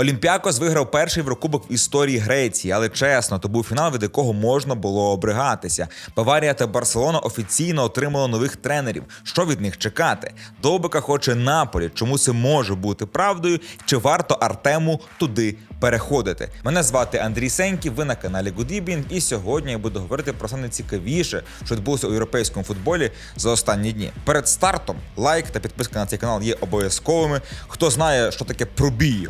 Олімпіакос виграв перший Єврокубок в історії Греції, але чесно, то був фінал, від якого можна було обригатися. Баварія та Барселона офіційно отримали нових тренерів. Що від них чекати? Довбика хоче Наполі. Чому це може бути правдою? Чи варто Артему туди переходити? Мене звати Андрій Сеньків. Ви на каналі Goodibing, і сьогодні я буду говорити про саме найцікавіше, що відбулося у європейському футболі за останні дні. Перед стартом лайк та підписка на цей канал є обов'язковими. Хто знає, що таке пробій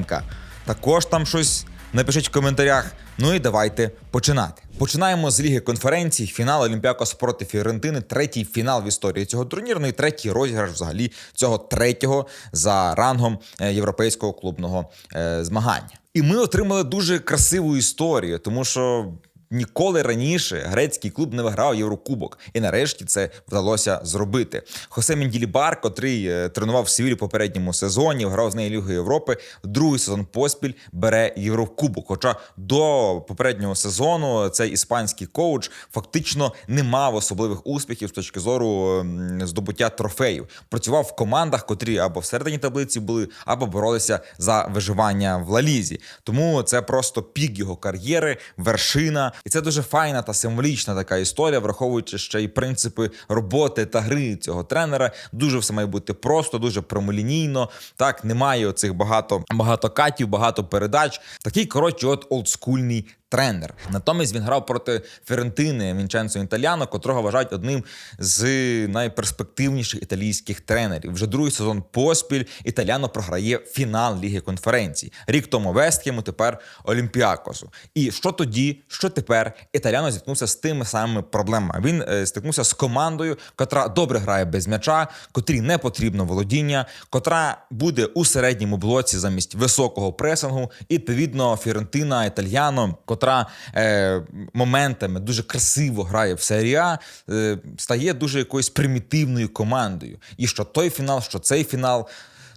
Городенка, також там щось напишіть в коментарях. Ну і давайте починати. Починаємо з ліги конференцій. Фінал Олімпіакос проти Фіорентини. Третій фінал в історії цього турніру. Ну і третій розіграш взагалі цього третього за рангом е, європейського клубного е, змагання. І ми отримали дуже красиву історію, тому що. Ніколи раніше грецький клуб не виграв Єврокубок, і нарешті це вдалося зробити. Хосе Менділібар, котрий е, тренував Севіль у попередньому сезоні, грав з нею Лігу Європи. Другий сезон поспіль бере Єврокубок. Хоча до попереднього сезону цей іспанський коуч фактично не мав особливих успіхів з точки зору здобуття трофеїв. Працював в командах, котрі або всередині таблиці були, або боролися за виживання в Лалізі. Тому це просто пік його кар'єри, вершина. І це дуже файна та символічна така історія, враховуючи ще й принципи роботи та гри цього тренера. Дуже все має бути просто, дуже прямолінійно. Так, немає оцих багато багато катів, багато передач. Такий коротше, от олдскульний тренер. Натомість він грав проти Ферентини Вінченцо Інталяно, котрого вважають одним з найперспективніших італійських тренерів. Вже другий сезон поспіль Італяно програє фінал Ліги конференцій. Рік тому Вестхему, тепер Олімпіакосу. І що тоді, що тепер Італяно зіткнувся з тими самими проблемами. Він е, стикнувся з командою, котра добре грає без м'яча, котрій не потрібно володіння, котра буде у середньому блоці замість високого пресингу. І відповідно Фірентина Італьяно, котра е, моментами дуже красиво грає в серії А, е, стає дуже якоюсь примітивною командою. І що той фінал, що цей фінал.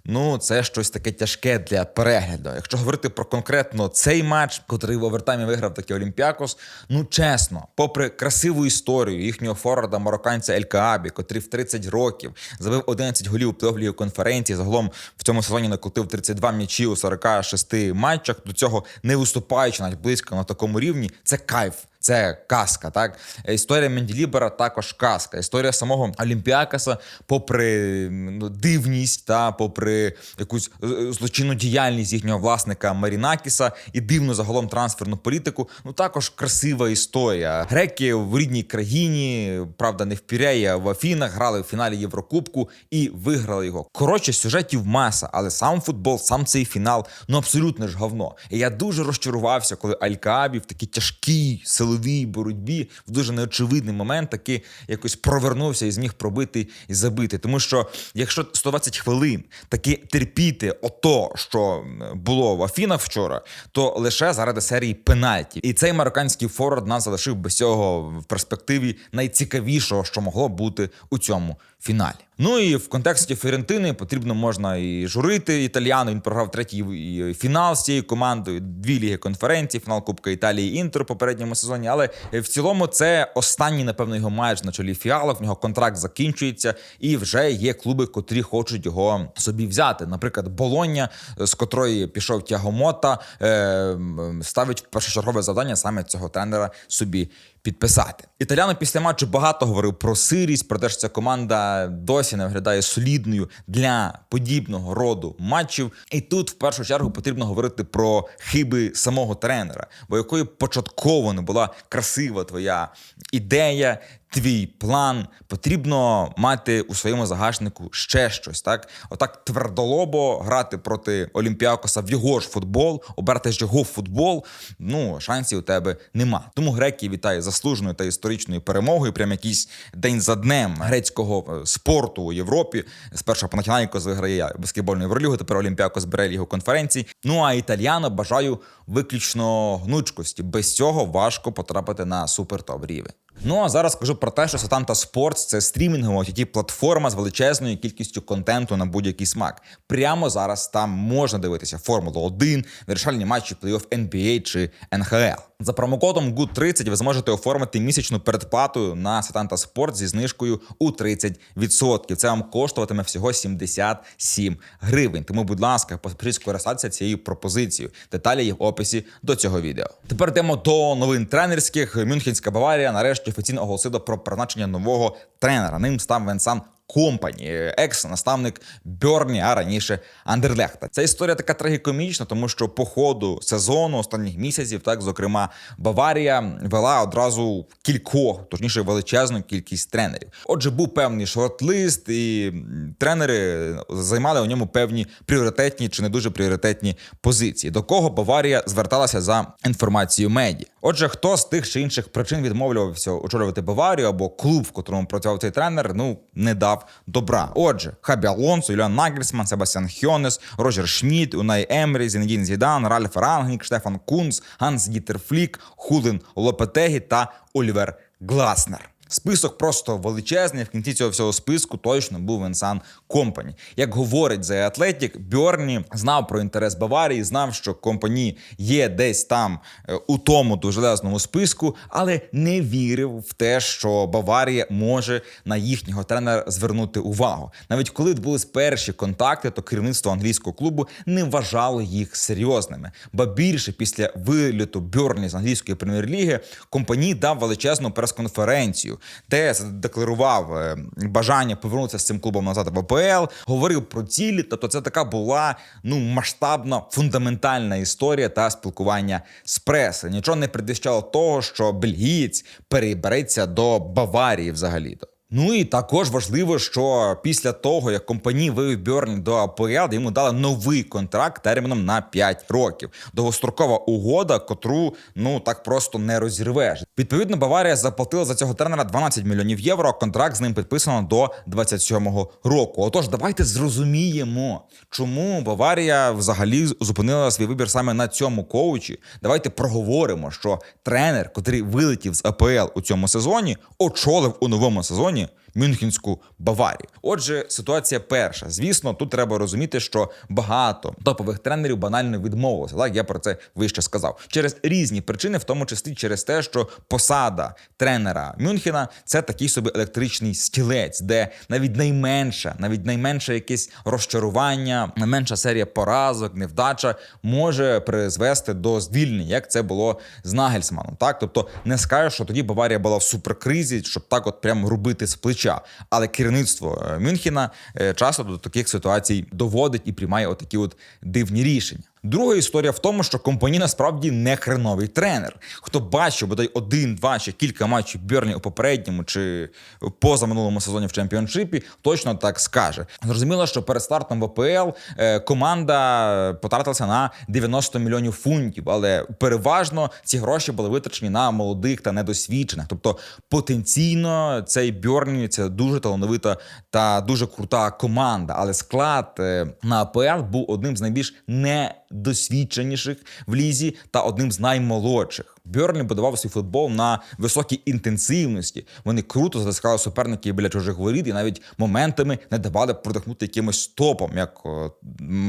Ну, це щось таке тяжке для перегляду. Якщо говорити про конкретно цей матч, котрий в овертаймі виграв такий Олімпіакос, ну чесно, попри красиву історію їхнього форварда марокканця Ель Каабі, котрий в 30 років забив 11 голів у плей конференції, загалом в цьому сезоні накрутив 32 м'ячі у 46 матчах. До цього не виступаючи навіть близько на такому рівні, це кайф. Це казка, так історія Менділібера також казка. Історія самого Олімпіакаса, попри ну, дивність та попри якусь е, злочинну діяльність їхнього власника Марінакіса і дивну загалом трансферну політику. Ну також красива історія. Греки в рідній країні, правда, не в Піреї, а в Афінах грали в фіналі Єврокубку і виграли його. Коротше, сюжетів маса, але сам футбол, сам цей фінал, ну абсолютно ж говно. І я дуже розчарувався, коли Алькаабі в такий тяжкий силовий силовій боротьбі в дуже неочевидний момент таки якось провернувся і зміг пробити і забити. Тому що якщо 120 хвилин таки терпіти ото, що було в Афінах вчора, то лише заради серії пенальтів. І цей марокканський форвард нас залишив без цього в перспективі найцікавішого, що могло бути у цьому фіналі. Ну і в контексті Фіорентини потрібно можна і журити італіану. Він програв третій фінал з цією командою, дві ліги конференції, фінал Кубка Італії Інтер попередньому сезоні. Але в цілому це останній, напевно, його матч на чолі фіалок. В нього контракт закінчується, і вже є клуби, котрі хочуть його собі взяти. Наприклад, Болоння, з котрої пішов Тягомота, е, ставить першочергове завдання саме цього тренера собі підписати. Італіано після матчу багато говорив про сирість, про те, що ця команда досі не виглядає солідною для подібного роду матчів. І тут в першу чергу потрібно говорити про хиби самого тренера, бо якою початково не була красива твоя ідея, твій план, потрібно мати у своєму загашнику ще щось. Так, отак твердолобо грати проти Олімпіакоса в його ж футбол, обрати ж його футбол. Ну шансів у тебе нема. Тому греки вітає заслуженою та історичною перемогою. Прям якийсь день за днем грецького е, спорту у Європі. Спершу Панахінайкос виграє баскетбольну Євролігу, тепер Олімпіакос бере лігу конференцій. Ну а італіано бажаю виключно гнучкості. Без цього важко потрапити на супертоп рівень. Ну а зараз скажу про те, що Сатанта Спортс це стрімінгова ott платформа з величезною кількістю контенту на будь-який смак. Прямо зараз там можна дивитися Формулу 1, вирішальні матчі плей-офф NBA чи НХЛ. За промокодом GOOD30 ви зможете оформити місячну передплату на Сатанта Спорт зі знижкою у 30%. Це вам коштуватиме всього 77 гривень. Тому, будь ласка, поспішіть скористатися цією пропозицією. Деталі є в описі до цього відео. Тепер йдемо до новин тренерських. Мюнхенська Баварія нарешті офіційно оголосила про призначення нового тренера. Ним став Венсан Компані, екс-наставник Бьорні, а раніше Андерлехта. Ця історія така трагікомічна, тому що по ходу сезону останніх місяців, так зокрема, Баварія вела одразу кількох, точніше, величезну кількість тренерів. Отже, був певний шорт-лист, і тренери займали у ньому певні пріоритетні чи не дуже пріоритетні позиції. До кого Баварія зверталася за інформацією медіа. Отже, хто з тих чи інших причин відмовлювався очолювати Баварію або клуб, в котрому працював цей тренер, ну не дав добра. Отже, Хабі Алонсо, Юліан Нагельсман, Себастьян Хьонес, Роджер Шмідт, Унай Емрі, Зінедін Зідан, Ральф Рангнік, Штефан Кунц, Ганс Дітерфлік, Хулин Лопетегі та Олівер Гласнер. Список просто величезний. В кінці цього всього списку точно був Венсан Компані. Як говорить The Athletic, Бьорні знав про інтерес Баварії, знав, що компані є десь там е, у тому железному списку, але не вірив в те, що Баварія може на їхнього тренера звернути увагу. Навіть коли відбулись перші контакти, то керівництво англійського клубу не вважало їх серйозними. Ба більше після виліту Бьорні з англійської прем'єр-ліги компанії дав величезну прес-конференцію, де задекларував е, бажання повернутися з цим клубом назад в АПЛ, говорив про цілі. Тобто, це така була ну масштабна фундаментальна історія та спілкування з преси. Нічого не предвіщало того, що бельгієць перебереться до Баварії взагалі-то. Ну і також важливо, що після того, як компанії вивів Бьорні до АПЛ, йому дали новий контракт терміном на 5 років. Довгострокова угода, котру ну так просто не розірвеш. Відповідно, Баварія заплатила за цього тренера 12 мільйонів євро. а Контракт з ним підписано до 27-го року. Отож, давайте зрозуміємо, чому Баварія взагалі зупинила свій вибір саме на цьому коучі. Давайте проговоримо, що тренер, котрий вилетів з АПЛ у цьому сезоні, очолив у новому сезоні. Україні. Мюнхенську Баварію. Отже, ситуація перша. Звісно, тут треба розуміти, що багато топових тренерів банально відмовилося. Так, я про це вище сказав. Через різні причини, в тому числі через те, що посада тренера Мюнхена це такий собі електричний стілець, де навіть найменша, навіть найменше якесь розчарування, найменша серія поразок, невдача може призвести до звільнення, як це було з Нагельсманом. Так, тобто не скажеш, що тоді Баварія була в суперкризі, щоб так, от прям робити з плеча. Але керівництво е, Мюнхена е, часто до таких ситуацій доводить і приймає отакі от дивні рішення. Друга історія в тому, що компаній насправді не хреновий тренер. Хто бачив бодай один, два чи кілька матчів Бьорні у попередньому чи позаминулому сезоні в чемпіоншипі, точно так скаже. Зрозуміло, що перед стартом в АПЛ е, команда потратилася на 90 мільйонів фунтів, але переважно ці гроші були витрачені на молодих та недосвідчених. Тобто потенційно цей Бьорні це дуже талановита та дуже крута команда. Але склад е, на АПЛ був одним з найбільш не досвідченіших в лізі та одним з наймолодших. Бьорлі будував свій футбол на високій інтенсивності. Вони круто затискали суперників біля чужих воріт і навіть моментами не давали продихнути якимось топом, як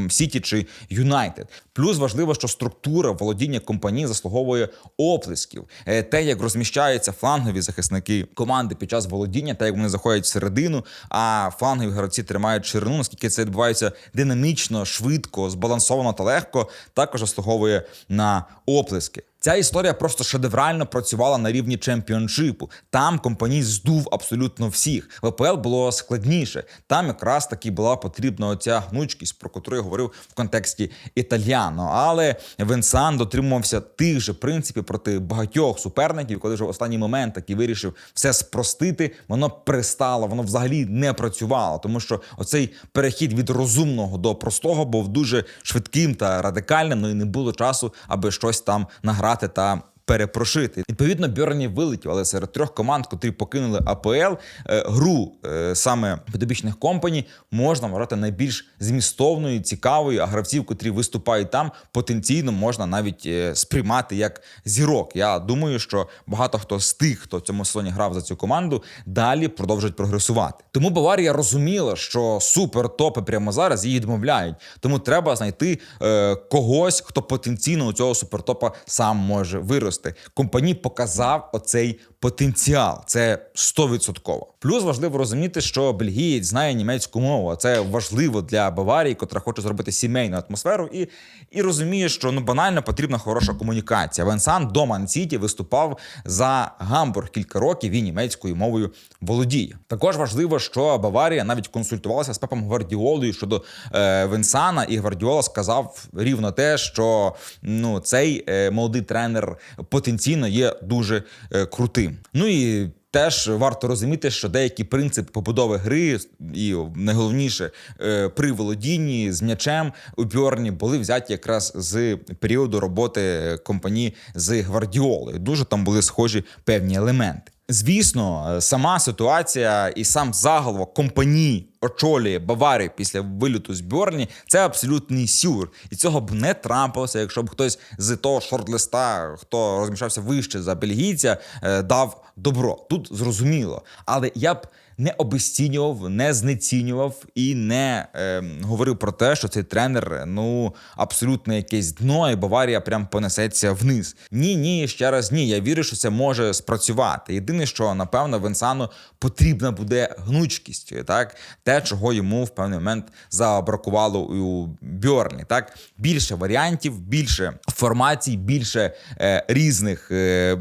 Сіті чи Юнайтед. Плюс важливо, що структура володіння компанії заслуговує оплесків. Е, Те, як розміщаються флангові захисники команди під час володіння, та як вони заходять всередину, а флангові гравці тримають ширину, наскільки це відбувається динамічно, швидко, збалансовано та легко, також заслуговує на оплески. Ця історія просто шедеврально працювала на рівні чемпіоншипу. Там компаній здув абсолютно всіх. В АПЛ було складніше. Там якраз таки була потрібна оця гнучкість, про яку я говорив в контексті італіано. Але Венсан дотримувався тих же принципів проти багатьох суперників, коли вже в останній момент таки вирішив все спростити. Воно пристало, воно взагалі не працювало, тому що оцей перехід від розумного до простого був дуже швидким та радикальним. Ну і не було часу, аби щось там награти та перепрошити. Відповідно, Бьорні вилетів, але серед трьох команд, котрі покинули АПЛ, е, гру е, саме підобічних компаній можна вважати найбільш змістовною, цікавою. А гравців, котрі виступають там, потенційно можна навіть е, сприймати як зірок. Я думаю, що багато хто з тих, хто в цьому сезоні грав за цю команду, далі продовжують прогресувати. Тому Баварія розуміла, що супер топи прямо зараз її відмовляють. Тому треба знайти е, когось, хто потенційно у цього супертопа сам може вирости. Можливостей. Компанії показав оцей потенціал. Це 100%. Плюс важливо розуміти, що бельгієць знає німецьку мову. а Це важливо для Баварії, котра хоче зробити сімейну атмосферу, і, і розуміє, що ну банально потрібна хороша комунікація. Венсан до Ман-Сіті виступав за Гамбург кілька років і німецькою мовою володіє. Також важливо, що Баварія навіть консультувалася з Пепом Гвардіолою щодо е, Венсана, і Гвардіола сказав рівно те, що ну цей е, молодий тренер потенційно є дуже е, крутим. Ну і Теж варто розуміти, що деякі принципи побудови гри, і найголовніше е, при володінні з м'ячем у Бьорні були взяті якраз з періоду роботи компанії з гвардіолою. Дуже там були схожі певні елементи. Звісно, сама ситуація і сам заголовок компанії очолює Баварію після виліту з Бьорні – це абсолютний сюр, і цього б не трапилося, якщо б хтось з того шорт-листа, хто розміщався вище за бельгійця, е, дав добро. Тут зрозуміло, але я б не обесцінював, не знецінював і не е, говорив про те, що цей тренер ну абсолютно якесь дно, і Баварія прям понесеться вниз. Ні, ні, ще раз ні. Я вірю, що це може спрацювати. Єдине, що напевно Венсану потрібна буде гнучкість, так те, чого йому в певний момент забракувало у Бьорні. Так більше варіантів, більше формацій, більше е, різних е,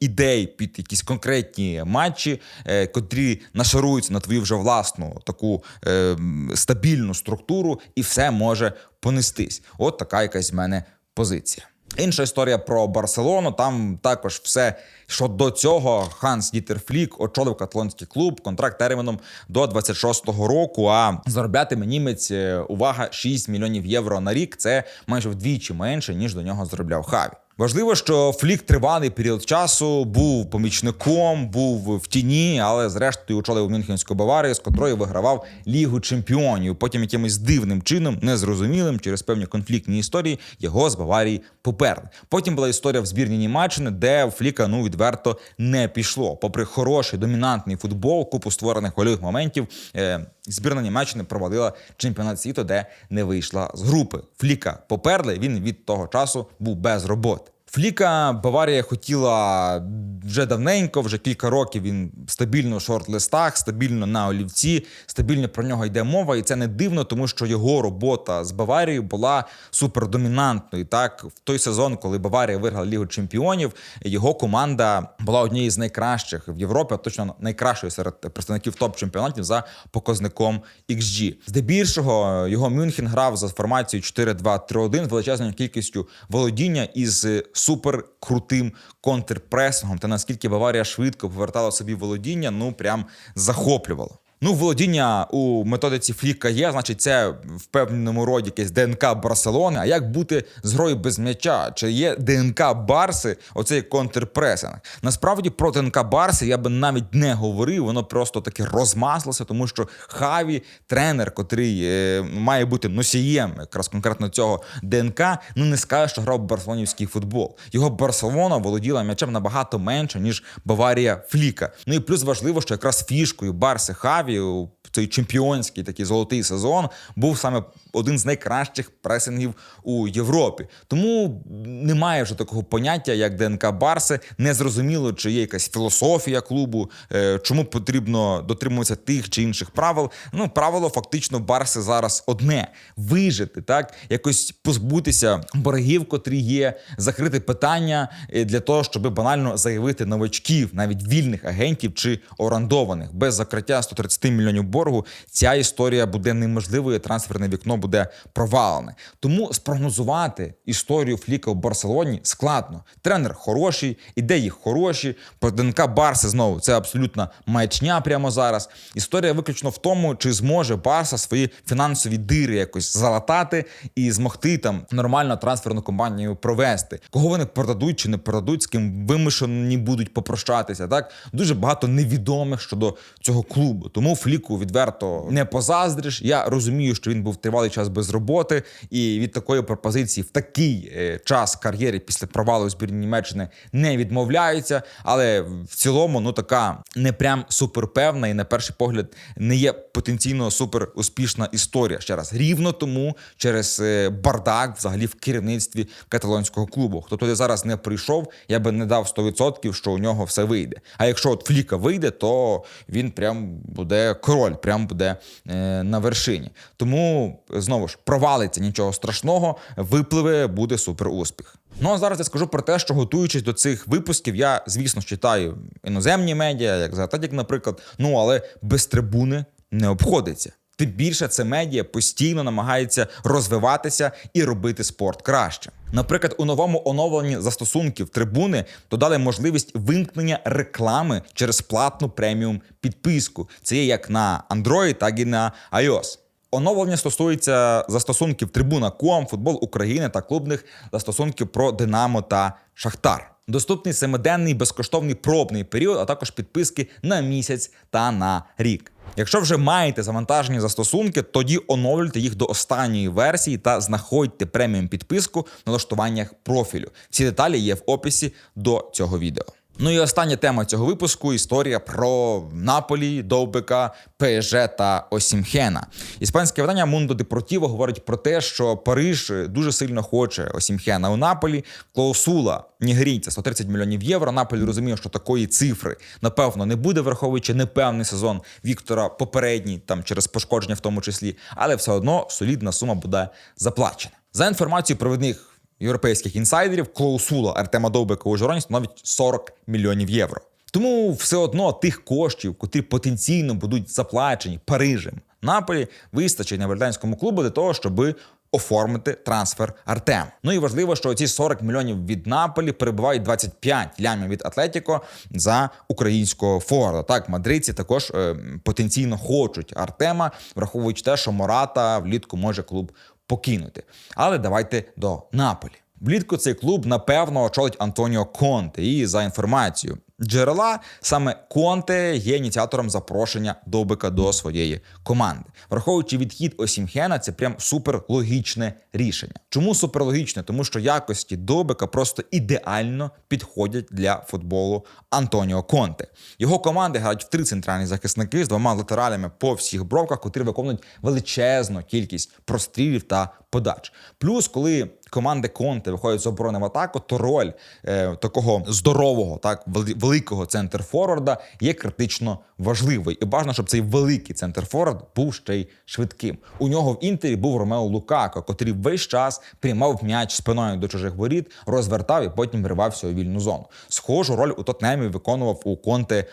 ідей під якісь конкретні матчі, е, котрі нашаруються на твою вже власну таку е, стабільну структуру, і все може понестись. От така якась в мене позиція. Інша історія про Барселону. Там також все, що до цього Ханс Дітер Флік очолив каталонський клуб, контракт терміном до 26-го року. А зароблятиме німець е, увага 6 мільйонів євро на рік. Це майже вдвічі менше ніж до нього заробляв Хаві. Важливо, що Флік тривалий період часу був помічником, був в тіні, але зрештою очолив Мюнхенську Баварію, з котрою вигравав Лігу чемпіонів. Потім якимось дивним чином, незрозумілим, через певні конфліктні історії, його з Баварії поперли. Потім була історія в збірні Німеччини, де Фліка ну відверто не пішло. Попри хороший домінантний футбол, купу створених гольових моментів. Е Збірна Німеччини провалила чемпіонат світу, де не вийшла з групи. Фліка поперли. Він від того часу був без роботи. Фліка Баварія хотіла вже давненько, вже кілька років він стабільно в шорт-листах, стабільно на олівці, стабільно про нього йде мова, і це не дивно, тому що його робота з Баварією була супердомінантною. Так, в той сезон, коли Баварія виграла Лігу Чемпіонів, його команда була однією з найкращих в Європі, а точно найкращою серед представників топ-чемпіонатів за показником XG. Здебільшого його Мюнхен грав за формацією 4-2-3-1 з величезною кількістю володіння із супер крутим контрпресингом. Та наскільки Баварія швидко повертала собі володіння, ну прям захоплювало. Ну, володіння у методиці Фліка є, значить, це в певному роді якесь ДНК Барселони. А як бути з грою без м'яча? Чи є ДНК Барси? Оцей контрпресинг? Насправді про ДНК Барси я би навіть не говорив. Воно просто таки розмаслося, тому що Хаві, тренер, котрий е, має бути носієм якраз конкретно цього ДНК, ну не скаже, що грав барселонівський футбол. Його Барселона володіла м'ячем набагато менше ніж Баварія Фліка. Ну і плюс важливо, що якраз фішкою Барси Хаві. У цей чемпіонський такий золотий сезон був саме один з найкращих пресингів у Європі. Тому немає вже такого поняття, як ДНК Барси. Не зрозуміло, чи є якась філософія клубу, е, чому потрібно дотримуватися тих чи інших правил. Ну, правило фактично Барси зараз одне: вижити, так якось позбутися боргів, котрі є, закрити питання е, для того, щоб банально заявити новачків, навіть вільних агентів чи орандованих без закриття 130 мільйонів боргу. Ця історія буде неможливою. Трансферне вікно буде провалене. Тому спрогнозувати історію Фліка в Барселоні складно. Тренер хороший, ідеї хороші. Про ДНК Барси знову це абсолютна маячня прямо зараз. Історія виключно в тому, чи зможе Барса свої фінансові дири якось залатати і змогти там нормально трансферну компанію провести. Кого вони продадуть чи не продадуть, з ким вимушені будуть попрощатися. Так дуже багато невідомих щодо цього клубу. Тому Фліку відверто не позаздриш. Я розумію, що він був тривалий час без роботи, і від такої пропозиції в такий е, час кар'єри після провалу збірні Німеччини не відмовляються. Але в цілому, ну така не прям суперпевна і на перший погляд не є потенційно супер успішна історія. Ще раз рівно тому через е, бардак, взагалі в керівництві каталонського клубу. Хто туди зараз не прийшов, я би не дав 100%, що у нього все вийде. А якщо от Фліка вийде, то він прям буде король, прям буде е, на вершині. Тому знову ж провалиться нічого страшного, випливе, буде супер успіх. Ну а зараз я скажу про те, що готуючись до цих випусків, я звісно читаю іноземні медіа, як Athletic, наприклад. Ну але без трибуни не обходиться. Тим більше це медіа постійно намагається розвиватися і робити спорт краще. Наприклад, у новому оновленні застосунків трибуни додали можливість вимкнення реклами через платну преміум підписку. Це є як на Android, так і на iOS. Оновлення стосується застосунків Трибуна.ком, Футбол України та клубних застосунків про Динамо та Шахтар. Доступний семиденний безкоштовний пробний період, а також підписки на місяць та на рік. Якщо вже маєте завантажені застосунки, тоді оновлюйте їх до останньої версії та знаходьте преміум підписку в налаштуваннях профілю. Всі деталі є в описі до цього відео. Ну і остання тема цього випуску історія про Наполі, Довбика, ПСЖ та Осімхена. Іспанське видання Mundo Deportivo говорить про те, що Париж дуже сильно хоче Осімхена у Наполі. Клаусула нігерійця 130 мільйонів євро. Наполі розуміє, що такої цифри напевно не буде, враховуючи непевний сезон Віктора попередній, там через пошкодження в тому числі, але все одно солідна сума буде заплачена. За інформацією провідних європейських інсайдерів клаусула Артема Довбика у Жороні становить 40 мільйонів євро. Тому все одно тих коштів, котрі потенційно будуть заплачені Парижем Наполі, вистачить на британському клубу для того, щоб оформити трансфер Артем. Ну і важливо, що ці 40 мільйонів від Наполі перебувають 25 лямів від Атлетіко за українського форварда. Так, мадридці також е, потенційно хочуть Артема, враховуючи те, що Мората влітку може клуб покинути. Але давайте до Наполі. Влітку цей клуб напевно очолить Антоніо Конте. І за інформацією джерела, саме Конте є ініціатором запрошення Довбика до своєї команди. Враховуючи відхід Осімхена, це прям суперлогічне рішення. Чому суперлогічне? Тому що якості Довбика просто ідеально підходять для футболу Антоніо Конте. Його команди грають в три центральні захисники з двома латералями по всіх бровках, котрі виконують величезну кількість прострілів та подач. Плюс, коли команди Конте виходять з оборони в атаку, то роль е, такого здорового, так великого центр форварда є критично важливою. І бажано, щоб цей великий центр форвард був ще й швидким. У нього в інтері був Ромео Лукако, котрий весь час приймав м'яч спиною до чужих воріт, розвертав і потім вривався у вільну зону. Схожу роль у Тотнемі виконував у Конте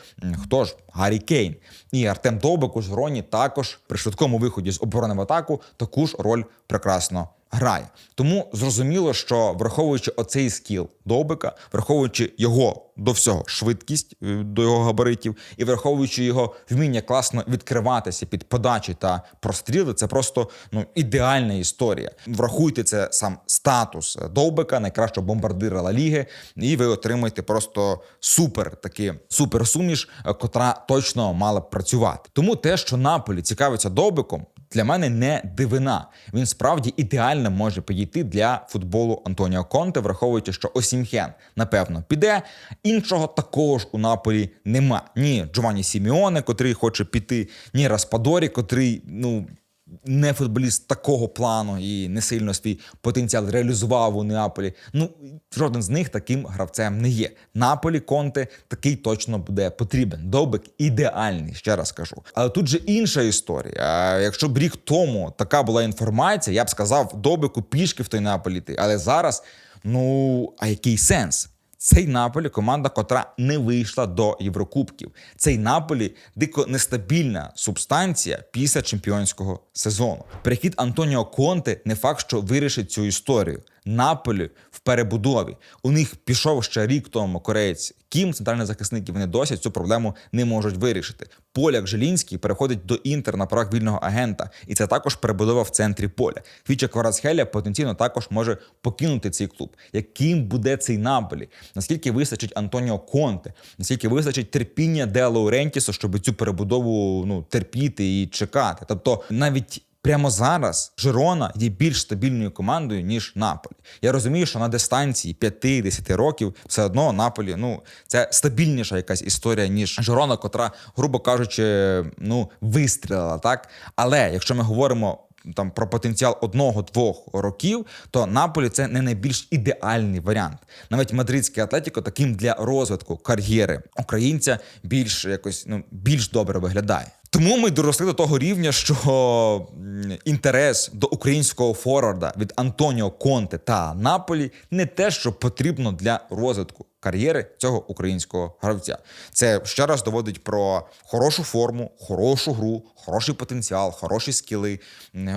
хто ж Гаррі Кейн. І Артем Довбик у Жроні також при швидкому виході з оборони в атаку таку ж роль прекрасно грає. Тому зрозуміло, що враховуючи оцей скіл Довбика, враховуючи його до всього швидкість е, до його габаритів, і враховуючи його вміння класно відкриватися під подачі та простріли, це просто ну ідеальна історія. Врахуйте це сам статус Довбика, найкращого бомбардира Ла Ліги, і ви отримаєте просто супер таки супер суміш, е, котра точно мала б працювати. Тому те, що Наполі цікавиться Довбиком, для мене не дивина. Він справді ідеально може підійти для футболу Антоніо Конте, враховуючи, що Осімхен напевно піде. Іншого такого ж у Наполі нема. Ні Джованні Сіміоне, котрий хоче піти, ні Распадорі, котрий ну не футболіст такого плану і не сильно свій потенціал реалізував у Неаполі. Ну жоден з них таким гравцем не є. Наполі Конте такий точно буде потрібен. Довбик ідеальний, ще раз кажу. Але тут же інша історія. Якщо б рік тому така була інформація, я б сказав Довбику пішки в той Неаполі йти. Але зараз, ну а який сенс? Цей Наполі команда, котра не вийшла до Єврокубків. Цей Наполі дико нестабільна субстанція після чемпіонського сезону. Перехід Антоніо Конте не факт, що вирішить цю історію. Наполі в перебудові. У них пішов ще рік тому кореєць Кім, центральний захисник, і вони досі цю проблему не можуть вирішити. Поляк Желінський переходить до інтер на правах вільного агента, і це також перебудова в центрі поля. Фіча Кварацхеля потенційно також може покинути цей клуб. Яким буде цей Наполі? Наскільки вистачить Антоніо Конте? Наскільки вистачить терпіння Де Лаурентісу, щоб цю перебудову ну терпіти і чекати? Тобто навіть. Прямо зараз Жирона є більш стабільною командою ніж Наполі. Я розумію, що на дистанції 5-10 років все одно Наполі ну це стабільніша якась історія ніж Жирона, котра, грубо кажучи, ну вистрілила так. Але якщо ми говоримо там про потенціал одного-двох років, то Наполі це не найбільш ідеальний варіант. Навіть мадридський Атлетіко таким для розвитку кар'єри українця більш якось ну більш добре виглядає. Тому ми доросли до того рівня, що інтерес до українського форварда від Антоніо Конте та Наполі не те, що потрібно для розвитку кар'єри цього українського гравця. Це ще раз доводить про хорошу форму, хорошу гру, хороший потенціал, хороші скіли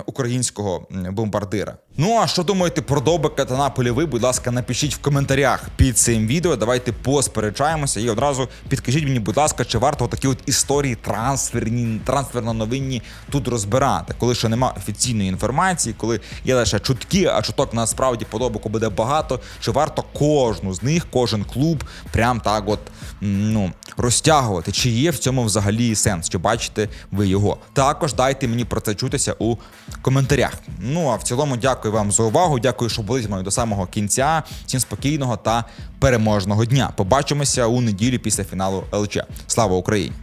українського бомбардира. Ну а що думаєте про Добика та Наполі? Ви, будь ласка, напишіть в коментарях під цим відео. Давайте посперечаємося і одразу підкажіть мені, будь ласка, чи варто такі от історії трансферні, трансферно-новинні тут розбирати, коли ще нема офіційної інформації, коли є лише чутки, а чуток насправді подобику буде багато. Чи варто кожну з них, кожен клуб, прям так от ну розтягувати? Чи є в цьому взагалі сенс? Чи бачите ви його? Також дайте мені про це чутися у коментарях. Ну а в цілому, дякую вам за увагу. Дякую, що були з мною до самого кінця. Всім спокійного та переможного дня. Побачимося у неділю після фіналу ЛЧ. Слава Україні!